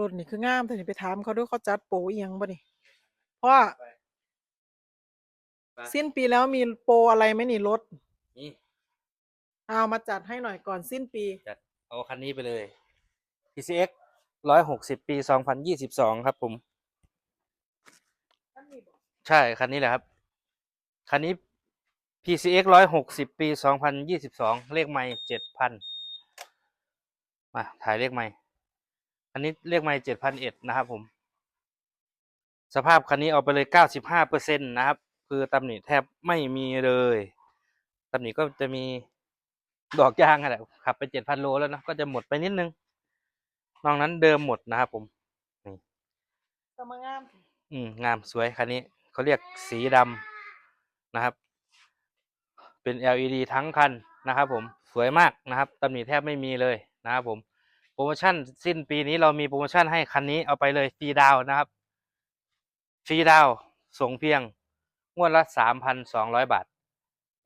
รถนี่คืองามแต่นี่ไปถามเขาด้วยเขาจัดโปรอีหยังบ่นี่เพราะว่าไปสิ้นปีแล้วมีโปรอะไรไหมนี่รถนี่เอามาจัดให้หน่อยก่อนสิ้นปีจัดเอาคันนี้ไปเลย PCX ร้อยหกสิบปีสองพันยี่สิบสองครับผม ใช่ คันนี้แหละครับ คันนี้ PCX ร้อยหกสิบปีสองพันยี่สิบสองเลขไม่เจ็ดพันมาถ่ายเลขไม่ อันนี้เลขไม่เจ็ดพันเอ็ดนะครับผม สภาพคันนี้เอาไปเลยเก้าสิบห้าเปอร์เซ็นตนะครับ คือตำหนิแทบไม่มีเลยตำหนิก็จะมีดอกยางอะแหละขับไปเจ็ดพันโลแล้วนะก็จะหมดไปนิดนึงนอกนั้นเดิมหมดนะครับผมสมางาม อืมงามสวยคันนี้เขาเรียกสีดำนะครับ เป็น LED ทั้งคันนะครับผมสวยมากนะครับตำหนิแทบไม่มีเลยนะครับผมโปรโมชั่นสิ้นปีนี้เรามีโปรโมชั่นให้คันนี้เอาไปเลยฟรีดาวนะครับ ฟรีดาวส่งเพียงงวดละสามพันสองร้อยบาท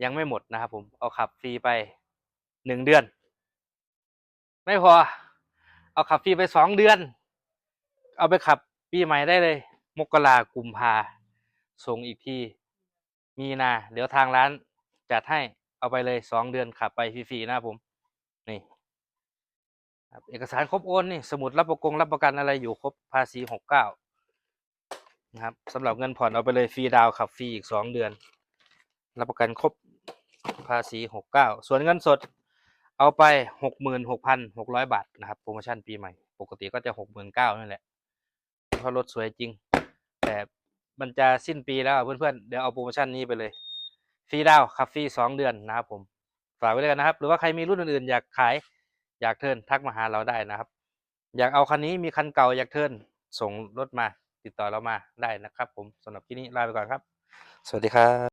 ยังไม่หมดนะครับผมเอาขับฟรีไปหนึ่งเดือน ไม่พอ เอาขับฟรีไปสองเดือน เอาไปขับปีใหม่ได้เลย มกรากุมภาส่งอีกทีมีนา เดี๋ยวทางร้านจัดให้เอาไปเลยสองเดือนขับไปฟรีๆนะครับผมนี่ ครับเอกสารครบโอนนี่สมุดรับประกงรับประกันอะไรอยู่ครบภาษีหกเก้านะครับสำหรับเงินผ่อนเอาไปเลยฟรีดาวขับฟรีอีกสองเดือน รับประกันครบภาษีหกเก้าส่วนเงินสดเอาไปหกหมื่นหกพันหกร้อยบาทนะครับโปรโมชั่นปีใหม่ ปกติก็จะหกหมื่นเก้านั่นแหละเพราะรถสวยจริง แต่มันจะสิ้นปีแล้วเพื่อนๆ เดี๋ยวเอาโปรโมชั่นนี้ไปเลยฟรีดาวขับฟรีสองเดือนนะครับผมฝากไว้เลยกันนะครับ หรือว่าใครมีรุ่นอื่นๆอยากขาย อยากเทินทักมาหาเราได้นะครับ อยากเอาคันนี้มีคันเก่าอยากเทินส่งรถมาติดต่อเรามาได้นะครับ ผมสำหรับที่นี้ลาไปก่อนครับ สวัสดีครับ